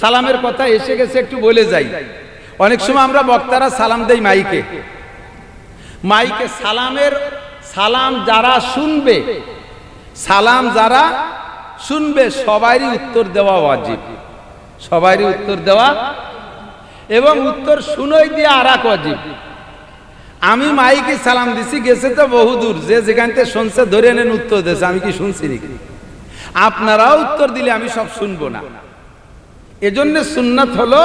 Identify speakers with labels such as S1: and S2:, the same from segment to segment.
S1: সালামের কথা এসে গেছে, একটু বলে যাই। অনেক সময় আমরা বক্তারা সালাম দেই মাইকে। মাইকে সালামের সালাম যারা শুনবে, সালাম যারা শুনবে সবারই উত্তর দেওয়া ওয়াজিব। সবারই উত্তর দেওয়া এবং উত্তর শুনোই দিয়ে আর এক অজিব আমি মাইকে সালাম দিছি, গেছে তো বহুদূর যে যেখান থেকে শুনছে ধরে নেন উত্তর দিয়েছে, আমি কি শুনছি নাকি? আপনারাও উত্তর দিলে আমি সব শুনব না। এজন্য সুন্নাত হলো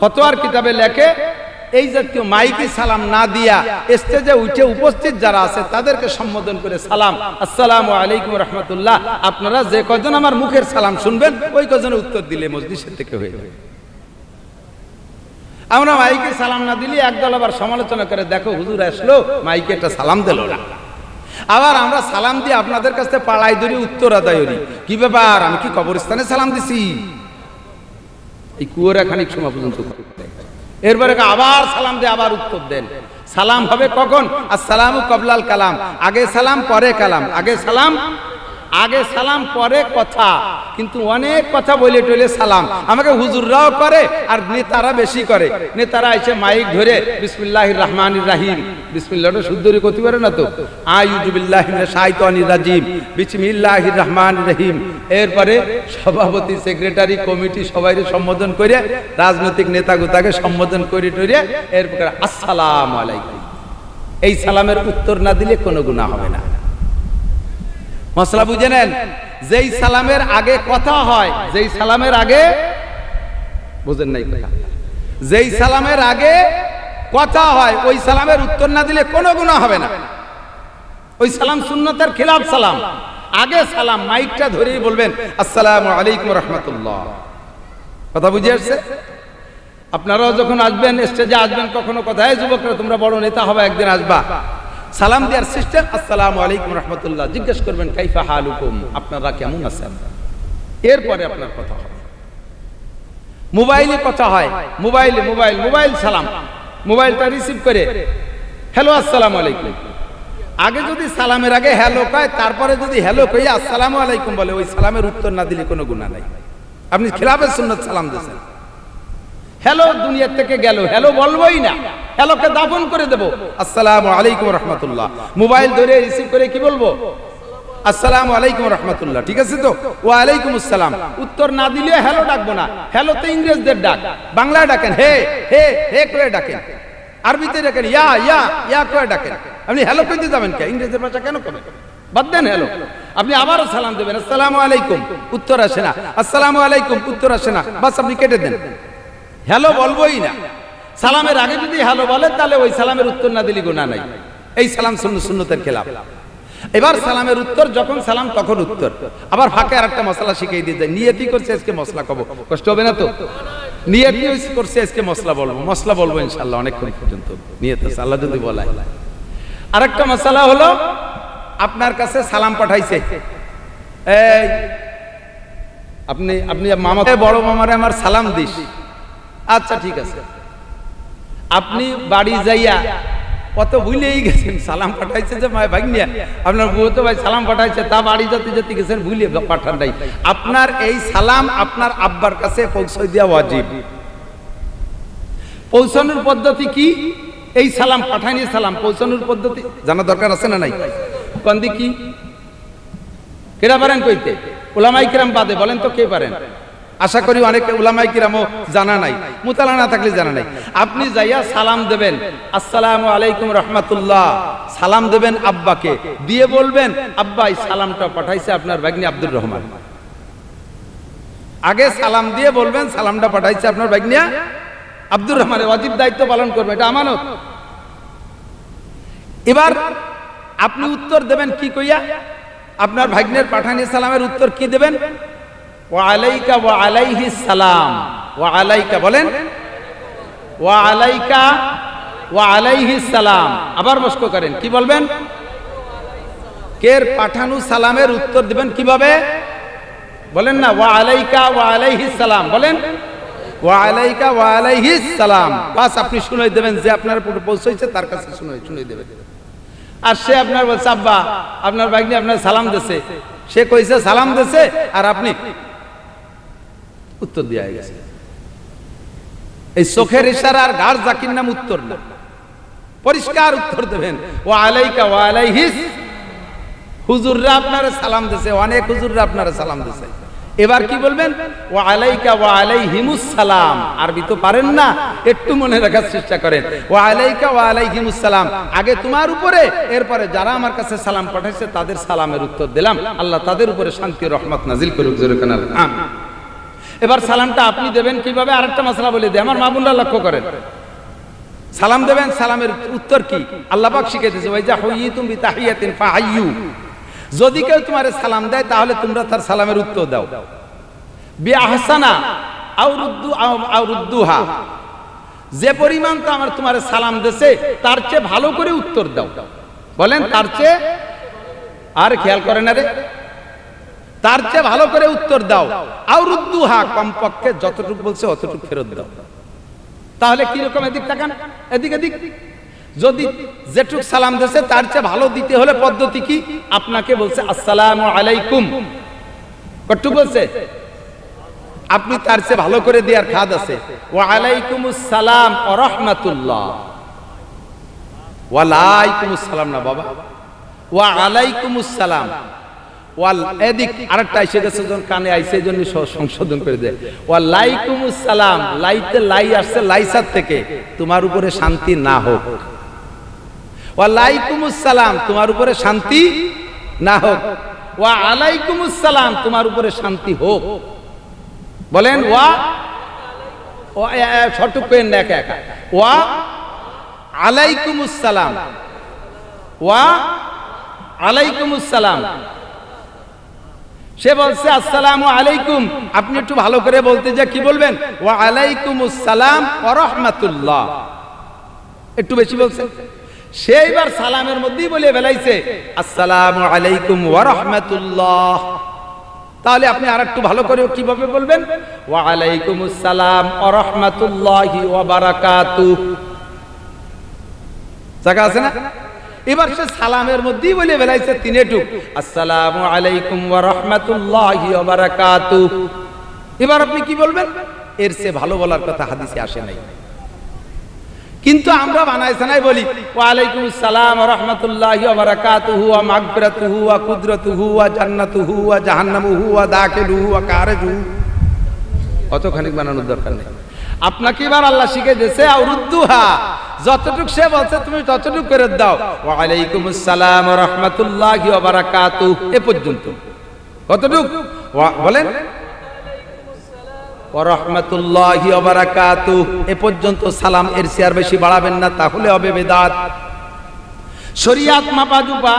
S1: ফতোয়ার কিতাবে লেখে, এই জাতীয় মাইকি সালাম না দিয়া স্টেজে উঠে উপস্থিত যারা আছে তাদেরকে সম্বোধন করে সালাম। আসসালাম আলাইকুম রহমতুল্লাহ। আপনারা যে কজন আমার মুখের সালাম শুনবেন, ওই কজনের উত্তর দিলে মসজিদের থেকে হয়ে যাবে। আমরা মাইকে সালাম না দিলে একদল আবার সমালোচনা করে, দেখো, হুজুর আসলো, মাইকে একটা সালাম দিল না। আবার আমরা সালাম দিয়ে আপনাদের কাছে পাড়াই ধরি উত্তর আদায় কি ব্যাপার? আমি কি কবরস্থানে সালাম দিছি? এই কুয়োরা খানিক সময় পর্যন্ত এরপরে আবার সালাম দিয়ে আবার উত্তর দেন। সালাম হবে কখন? আর সালাম কবলাল কালাম। আগে সালাম, পরে কালাম। আগে সালাম আগে সালাম, পরে কথা। কিন্তু অনেক কথা বলে টলে সালাম। আমাকে হুজুররাও করে আর নেতারা বেশি করে। নেতারা এসে মাইক ধরে বিসমিল্লাহ রহমান রাহিম। বিসমিল্লাহটা শুদ্ধরি করতে পারে না তো? আয়ুজুবিল্লাহ শাইতানির রাজিম। বিসমিল্লাহ রহমান রহিম। এরপরে সভাপতি, সেক্রেটারি, কমিটি সবাই সম্বোধন করে, রাজনৈতিক নেতা গোতাকে সম্বোধন করে টরে এরপরে আসসালাম আলাইকুম। এই সালামের উত্তর না দিলে কোনো গুণা হবে না। মশলা বুঝে নেন? যেই সালামের আগে কথা হয়, যেই সালামের আগে বুঝেন নাই কথা। যেই সালামের আগে কথা হয়, ওই সালামের উত্তর না দিলে কোনো গুণা হবে না। ওই সালাম সুন্নতের খিলাফ সালাম। আগে সালাম, মাইকটা ধরেই বলবেন, আসসালামু আলাইকুম রহমতুল্লাহ। কথা বুঝে আসছে? আপনারাও যখন আসবেন, স্টেজে আসবেন, কখনো কথায় যুবকরা, তোমরা বড় নেতা হবে, একদিন আসবা। সালাম দেওয়ার সিস্টেম, আসসালামু আলাইকুম রহমতুল্লাহ। জিজ্ঞেস করবেন, কাইফা হালুকুম? আপনারা কেমন আছেন? এরপরে আপনার কথা হবে। মোবাইলে কথা হয়। মোবাইলে, মোবাইল মোবাইল সালাম। মোবাইলটা রিসিভ করে, হ্যালো, আসসালামু আলাইকুম। আগে যদি সালামের আগে হ্যালো কয়, তারপরে যদি হ্যালো কই আসসালামু আলাইকুম বলে, ওই সালামের উত্তর না দিলে কোনো গুণা নাই। আপনি খেলাফের সুন্নত সালাম দিয়েছেন। হ্যালো দুনিয়ার থেকে গেল, হ্যালো বলবোই না। হ্যালোকে দাফন করে দেব। আসসালামু আলাইকুম রহমতুল্লাহ। মোবাইল ধরে রিসিভ করে কি বলব? আসসালামু আলাইকুম রহমতুল্লাহ, ঠিক আছে তো? ও আলাইকুম আসসালাম। উত্তর না দিলে হ্যালো ডাকবো না। হ্যালো তো ইংরেজদের ডাক, বাংলায় ডাকেন, হে হে হে করে ডাকেন। আরবিতে ডাকেন, ইয়া ইয়া ইয়া করে ডাকেন। আপনি হ্যালো কইতে যাবেন কে? ইংরেজের ভাষা কেন কবেন? বাদ দেন হ্যালো। আপনি আবারও সালাম দেবেন। আসসালামু আলাইকুম। উত্তর আসে না। আসসালামু আলাইকুম, উত্তর আসে না। বাস আপনি কেটে দেন। হ্যালো বলবোই না। সালামের আগে যদি হ্যালো বলে, তাহলে ওই সালামের উত্তর না দিলি গোনা নাই। এই সালাম শূন্য শূন্যতের খেলাফ। এবার সালামের উত্তর, যখন সালাম, তখন উত্তর। আবার ফাঁকে আর একটা মশলা শিখিয়ে দিয়ে যায়। নিয়তি করছে, আজকে মশলা কব। কষ্ট হবে না তো? নিয়তি করছে, আজকে মশলা বলব। মশলা বলব ইনশাল্লাহ অনেকক্ষণ পর্যন্ত। নিয়ত আল্লাহ যদি বলায়। আরেকটা মশলা হলো, আপনার কাছে সালাম পাঠাইছে। এই, আপনি আপনি মামাকে, বড় মামারে আমার সালাম দিস। আচ্ছা ঠিক আছে। আপনি বাড়ি যাইয়া কত ভুলেই গেছেন, সালাম পাঠাইছে যে, মায় ভাগ্নিয়া, আপনার বউ তো ভাই সালাম পাঠাইছে, তা বাড়ি যেতে যেতে গেছেন, ভুলে পাঠান নাই। আপনার এই সালাম আপনার আব্বার কাছে পৌঁছে দেওয়া ওয়াজিব। পৌঁছানোর পদ্ধতি কি? এই সালাম পাঠাইনি সালাম, পৌঁছানোর পদ্ধতি জানা দরকার আছে না নাই? কন্দি কি? কেরা পারেন কইতে? ওলামাই কিরাম বাদে, বলেন তো কে পারেন? আশা করি অনেক উলামাই কিরামও জানা নাই, মুতালা না থাকলে জানা নাই। আপনি যাইয়া সালাম দেবেন, আসসালামু আলাইকুম রহমাতুল্লাহ। সালাম দেবেন আব্বাকে, দিয়ে বলবেন, আব্বা, এই সালামটা পাঠাইছে আপনার ভাগ্নি আব্দুর রহমান। আগে সালাম দিয়ে বলবেন, সালামটা পাঠাইছে আপনার ভাগ্নিয়া আব্দুর রহমানের অজিব দায়িত্ব পালন করবেন এটা আমানত। এবার আপনি উত্তর দেবেন কি কইয়া? আপনার ভাগ্নের পাঠানি সালামের উত্তর কি দেবেন? ওয়ালাইকা ওয়া আলাইহি সালাম। ওয়া আলাইকা বলেন। ওয়া আলাইকা ওয়া আলাইহি সালাম। আবার মস্ক করেন। কি বলবেন? কের পাঠানু সালামের উত্তর দিবেন কীভাবে? বলেন না, ওয়া আলাইকা ওয়া আলাইহি সালাম। বলেন। ওয়া আলাইকা ওয়া আলাইহি সালাম। বাস আপনি শুনে দেবেন, যে আপনার পৌঁছাইছে, তার কাছে শুনাই শুনাই দেবেন। আর সে আপনার বলছে, আব্বা, আপনার বাইকনি আপনার সালাম দেছে। সে কইছে, সালাম দেছে? আর আপনি উত্তর দেওয়া গেছে। এই চোখের ইশারা আর গার জাকির নাম উত্তর না। পরিষ্কার উত্তর দেবেন। ও আলাইকা ও আলাইহিস হুজুররা আপনারা সালাম দিছে, অনেক হুজুররা আপনারা সালাম দিছে। এবার কি বলবেন? ও আলাইকা ও আলাইহিমুস সালাম। আরবি তো পারেন না, একটু মনে রাখার চেষ্টা করেন। ও আলাইকা ও আলাইহিমুস সালাম। আগে তোমার উপরে, এরপরে যারা আমার কাছে সালাম পাঠাইছে, তাদের সালামের উত্তর দিলাম। আল্লাহ তাদের উপরে শান্তি রহমত নাজিল করুক জোরে কানাল আমিন। এবার সালামটা আপনি দেবেন কীভাবে? আরেকটা মশলা বলে দেয় আমার মামুল্লাহ লক্ষ্য করেন। সালাম দেবেন, সালামের উত্তর কি? আল্লাহ পাক শিখে দিয়েছে ওই যা হই তুমি তাহিয়াতিন ফাহাইয়ু। যদি কেউ তোমার সালাম দেয়, তাহলে তোমরা তার সালামের উত্তর দাও। বি আহসানা আও রুদ্দু, আও- আও যে পরিমাণ তো আমার তোমার সালাম দেছে তার চেয়ে ভালো করে উত্তর দাও। বলেন, তার চেয়ে? আর খেয়াল করেন আরে তার চেয়ে ভালো করে উত্তর দাও। আও রুদ্দুহা কমপক্ষে যতটুকু বলছে অতটুকু ফেরত দাও। তাহলে কীরকম এদিক তাকান? এদিক এদিক। যদি যেটুক সালাম দিয়েছে, তার চেয়ে ভালো দিতে হলে পদ্ধতি কি? আপনাকে বলছে, আসসালামু আলাইকুম। কট্টু বলছে, আপনি তার চেয়ে ভালো করে দেওয়ার খাদ আছে। ওয়া আলাইকুম সালাম রাহমাতুল্লাহ। ওয়ালাইকুমুস সালাম না বাবা। ওয়া আলাইকুম সালাম। ওয়াল এদিক আরেকটা এসে গেছে যখন কানে আইসে এই জন্য সংশোধন করে দেয়। ওয়ালাইকুমুস সালাম, লাইতে লাই আসছে লাইসার থেকে, তোমার উপরে শান্তি না হোক। ওয়ালাইকুমুস সালাম, তোমার উপরে শান্তি না হোক। ওয়া আলাইকুমুস সালাম, তোমার উপরে শান্তি হোক। বলেন, ওয়া ও ছটুক পেন না একা একা। ওয়া আলাইকুমুস সালাম, ওয়া আলাইকুমুস সালাম। সে বলছে, আসসালামু আলাইকুম। আপনি একটু ভালো করে বলতে যে, কি বলবেন? ওয়া আলাইকুমুস সালাম ওয়া রাহমাতুল্লাহ। একটু বেশি বলছেন। সে এবার সালামের মধ্যেই বলে বেলাইছে আসসালামু আলাইকুম ওয়া রাহমাতুল্লাহ। তাহলে আপনি আর একটু ভালো করে কীভাবে বলবেন? ওয়া আলাইকুমুস সালাম ওয়া রাহমাতুল্লাহি ওয়া বারাকাতুহ। জায়গা আছে না? এবার সে সালামের মধ্যেই বলে বেলাইছে তিনেটুক আসসালামু আলাইকুম ওয়া রাহমাতুল্লাহি ওয়া বারাকাতুহ। এবার আপনি কি বলবেন? এর সে ভালো বলার কথা হাদিসে আসে নাই। কিন্তু আমরা বানাই সানাই বলি, ওয়া আলাইকুম আসসালাম ওয়া বারাকাতুহু ওয়া মাগফিরাতুহু ওয়া কুদরতুহু ওয়া জান্নাতুহু ওয়া জাহান্নামুহু ওয়া দাখিলুহু ওয়া কারাজুহু। অতখানি বানানোর দরকার নেই। আপনাকে এবার আল্লাহ শিখে দিয়েছে, আউরুদ্দুহা। যতটুক সে বলছে, তুমি ততটুক করে দাও। ওয়ালাইকুম আসসালাম রাহমাতুল্লাহি ওয়া বারাকাতুহু এ পর্যন্ত। কতটুক? বলেন। রাহমাতুল্লাহি ওয়া বারাকাতুহু এ পর্যন্ত সালাম এর চেয়ে বেশি বাড়াবেন না, তাহলে হবে বেদাত। শরিয়াত মাপা জুপা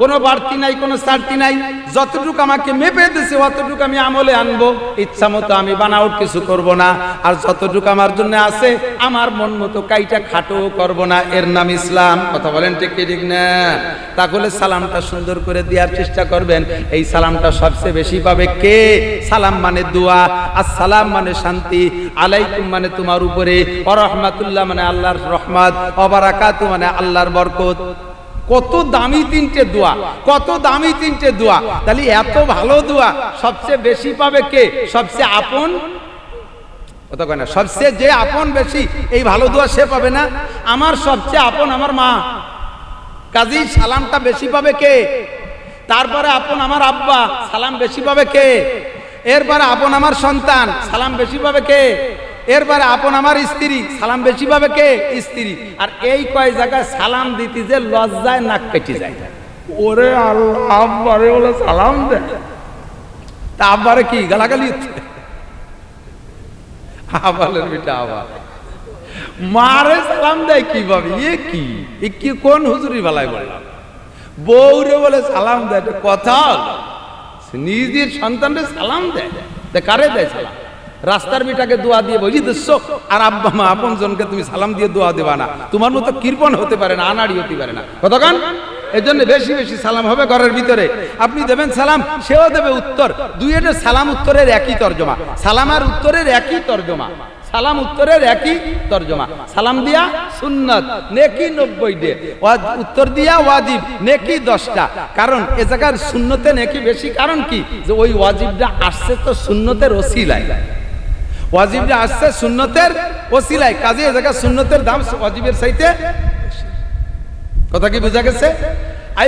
S1: কোনো বাড়তি নাই, কোনো ছাড়তি নাই। যতটুকু আমাকে মেপে দিছে, অতটুকু আমি আমলে আনব। ইচ্ছা মতো আমি বানাউট কিছু করব না। আর যতটুকু আমার জন্য আছে, আমার মন মতো কাইটা খাটো করব না। এর নাম ইসলাম। কথা বলেন ঠিক ঠিক না? তাহলে সালামটা সুন্দর করে দেওয়ার চেষ্টা করবেন। এই সালামটা সবচেয়ে বেশি পাবে কে? সালাম মানে দোয়া, আর সালাম মানে শান্তি। আলাইকুম মানে তোমার উপরে। অরহমাতুল্লাহ মানে আল্লাহর রহমত। অবারাকাতু মানে আল্লাহর বরকত। কত দামি তিনটে দোয়া, কত দামি তিনটে দোয়া। তাহলে এত ভালো দোয়া, সবচেয়ে বেশি পাবে কে? সবচেয়ে আপন? না, সবচেয়ে যে আপন বেশি, এই ভালো দোয়া সে পাবে না। আমার সবচেয়ে আপন আমার মা। কাজী, সালামটা বেশি পাবে কে? তারপরে আপন আমার আব্বা, সালাম বেশি পাবে কে? এরপরে আপন আমার সন্তান, সালাম বেশি পাবে কে? এরপরে আপন আমার স্ত্রী সালাম বেশি পাবে কে? স্ত্রী। আর এই কয় জায়গায় সালাম দিতে যে লজ্জায় নাক কেটে যায়। ওরে আল্লাহ আব্বারে বলে সালাম দে। তা আব্বারে কি গালাগালি? আবালের বেটা আবার মারে সালাম দেয় কীভাবে এ কি? এ কি কোন হুজুরি বেলায় বললাম? বউরে বলে সালাম দেয় কথা। নিজের সন্তানরে সালাম দেয়। তা কারে দেয় সালাম? রাস্তার বিটাকে দোয়া দিয়ে বুঝি দিচ্ছ আর আব্বা মা আপন জনকে তুমি সালাম দিয়ে দোয়া দেবা না। তোমার মতো কৃপণ হতে পারে না, আনাড়ি হতে পারে না। কতক্ষণ? এর জন্য বেশি বেশি সালাম হবে ঘরের ভিতরে। আপনি দেবেন সালাম, সেও দেবে উত্তর। দুইটা সালাম উত্তরের একই তর্জমা। সালাম আর উত্তরের একই তর্জমা। সালাম উত্তরের একই তর্জমা। সালাম দিয়া সুন্নত, নেকি নব্বই ডে উত্তর দিয়া ওয়াজিব, নেকি দশটা। কারণ এ জায়গার সুন্নতে নেকি বেশি। কারণ কি? যে ওই ওয়াজিবটা আসছে তো সুন্নতের ওসিলায়। ওয়াজিবটা আসছে সুন্নতের ওসিলায়। কাজে এ জায়গা সুন্নতের দাম ওয়াজিবের সাইতে কথা কি বোঝা গেছে?